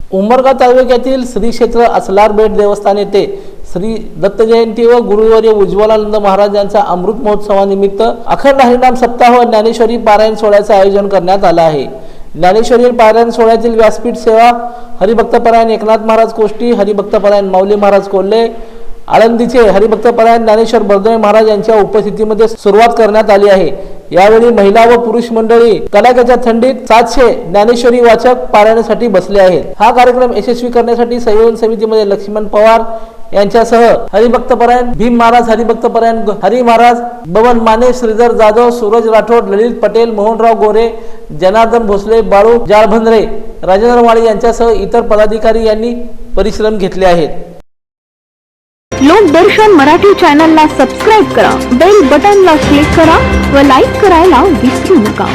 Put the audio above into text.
उमरगा तालुक्यातील श्री क्षेत्र असलार बेट देवस्थान येथे श्री दत्त जयंती व गुरुवर्य उज्ज्वलानंद महाराज यांचा अमृत महोत्सवानिमित्त अखंड हरिनाम सप्ताह व ज्ञानेश्वरी पारायण सोहळ्याचे आयोजन करण्यात आलं आहे. ज्ञानेश्वरी पारायण सोहळ्यातील व्यासपीठ सेवा हरिभक्तपरायण एकनाथ महाराज कोष्टी हरिभक्तपरायण माऊली महाराज कोल्हे आळंदीचे हरिभक्तपरायण ज्ञानेश्वर बर्दळे महाराज यांच्या उपस्थितीमध्ये सुरुवात करण्यात आली आहे. यावेळी महिला व पुरुष मंडळी कलाकाच्या थंडीत सातशे ज्ञानेश्वरी वाचक पारायणासाठी बसले आहेत. हा कार्यक्रम यशस्वी करण्यासाठी संयोजन समितीमध्ये लक्ष्मण पवार यांच्यासह हरिभक्तपरायण भीम महाराज हरिभक्तपरायण परायण हरी महाराज बबन माने श्रीधर जाधव सूरज राठोड ललित पटेल मोहनराव गोरे जनार्दन भोसले बाळू जाळभंद्रे राजेंद्र वाळे यांच्यासह इतर पदाधिकारी यांनी परिश्रम घेतले आहेत. लोकदर्शन मराठी चॅनलला सबस्क्राईब करा बेल बटनला क्लिक करा व लाईक करायला विसरू नका.